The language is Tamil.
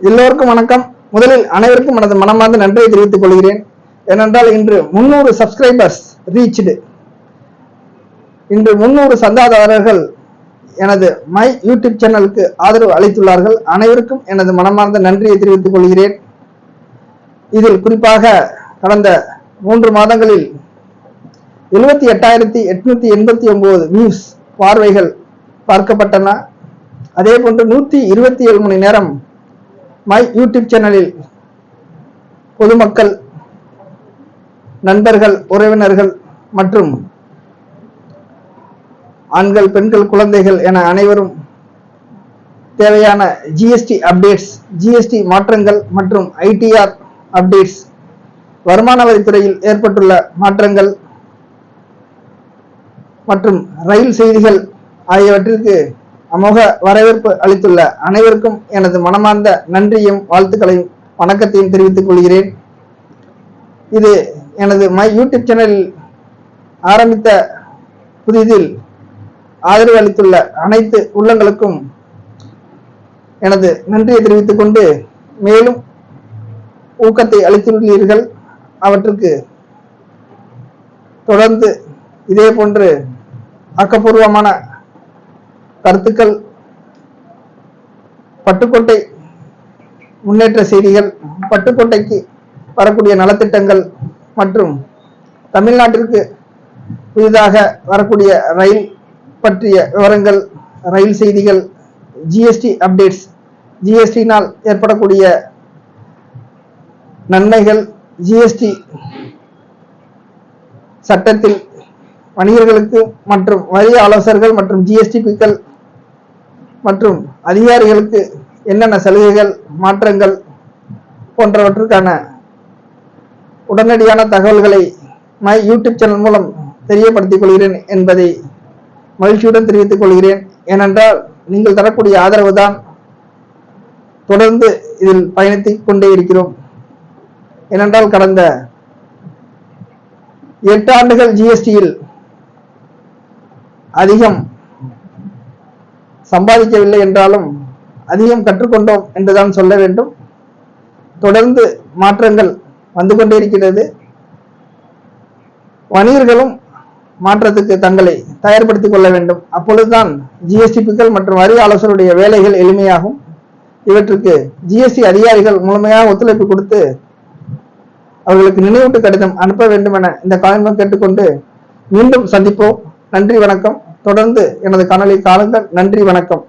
எல்லோருக்கும் வணக்கம். முதலில் அனைவருக்கும் எனது மனமார்ந்த நன்றியை தெரிவித்துக் கொள்கிறேன். ஏனென்றால் இன்று முன்னூறு சப்ஸ்கிரைபர்ஸ் ரீச்டு இன்று முன்னூறு சந்தாதாரர்கள் எனது மை யூடியூப் சேனலுக்கு ஆதரவு அளித்துள்ளார்கள். அனைவருக்கும் எனது மனமார்ந்த நன்றியை தெரிவித்துக் கொள்கிறேன். இதில் குறிப்பாக கடந்த மூன்று மாதங்களில் எழுபத்தி எட்டாயிரத்தி எட்நூத்தி எண்பத்தி ஒன்பது வியூஸ் பார்வைகள் பார்க்கப்பட்டன. அதே போன்று நூத்தி இருபத்தி ஏழு மணி நேரம் மை யூடியூப் சேனலில் பொதுமக்கள் நண்பர்கள் உறவினர்கள் மற்றும் ஆண்கள் பெண்கள் குழந்தைகள் என அனைவரும் தேவையான ஜிஎஸ்டி அப்டேட்ஸ் ஜிஎஸ்டி மாற்றங்கள் மற்றும் ஐடிஆர் அப்டேட்ஸ் வருமான வரித்துறையில் ஏற்பட்டுள்ள மாற்றங்கள் மற்றும் ரயில் செய்திகள் ஆகியவற்றிற்கு அமோக வரவேற்பு அளித்துள்ள அனைவருக்கும் எனது மனமார்ந்த நன்றியும் வாழ்த்துக்களையும் வணக்கத்தையும் தெரிவித்துக் கொள்கிறேன். இது எனது மை யூடியூப் சேனலில் ஆரம்பித்த புதிதில் ஆதரவு அளித்துள்ள அனைத்து உள்ளங்களுக்கும் எனது நன்றியை தெரிவித்துக் கொண்டு மேலும் ஊக்கத்தை அளித்துள்ளீர்கள். அவற்றுக்கு தொடர்ந்து இதே போன்று ஆக்கப்பூர்வமான கருத்துக்கள் பட்டுக்கோட்டை முன்னேற்ற செய்திகள் பட்டுக்கோட்டைக்கு வரக்கூடிய நலத்திட்டங்கள் மற்றும் தமிழ்நாட்டிற்கு புதிதாக வரக்கூடிய ரயில் பற்றிய விவரங்கள் ரயில் செய்திகள் ஜிஎஸ்டி அப்டேட்ஸ் ஜிஎஸ்டினால் ஏற்படக்கூடிய நன்மைகள் ஜிஎஸ்டி சட்டத்தில் வணிகர்களுக்கு மற்றும் வரி ஆலோசகர்கள் மற்றும் ஜிஎஸ்டி பிக்கள் மற்றும் அதிகாரிகளுக்கு என்னென்ன சலுகைகள் மாற்றங்கள் போன்றவற்றுக்கான உடனடியான தகவல்களை மை யூடியூப் சேனல் மூலம் தெரியப்படுத்திக் கொள்கிறேன் என்பதை மகிழ்ச்சியுடன் தெரிவித்துக் கொள்கிறேன். ஏனென்றால் நீங்கள் தரக்கூடிய ஆதரவு தான் தொடர்ந்து இதில் பயணித்துக் கொண்டே இருக்கிறோம். ஏனென்றால் கடந்த எட்டு ஆண்டுகள் ஜிஎஸ்டியில் அதிகம் சம்பாதிக்கவில்லை என்றாலும் அதிகம் கற்றுக்கொண்டோம் என்றுதான் சொல்ல வேண்டும். தொடர்ந்து மாற்றங்கள் வந்து கொண்டே இருக்கிறது வணிகர்களும் மாற்றத்துக்கு தங்களை தயார்படுத்திக் கொள்ள வேண்டும். அப்பொழுதுதான் ஜிஎஸ்டிபிக்கள் மற்றும் வரி ஆலோசகருடைய வேலைகள் எளிமையாகும். இவற்றுக்கு ஜிஎஸ்டி அதிகாரிகள் முழுமையாக ஒத்துழைப்பு கொடுத்து அவர்களுக்கு நினைவூட்டு கடிதம் அனுப்ப வேண்டும் என இந்த காலம் கேட்டுக்கொண்டு மீண்டும் சந்திப்போம். நன்றி வணக்கம். தொடர்ந்து எனது கணலை காணுங்கள். நன்றி வணக்கம்.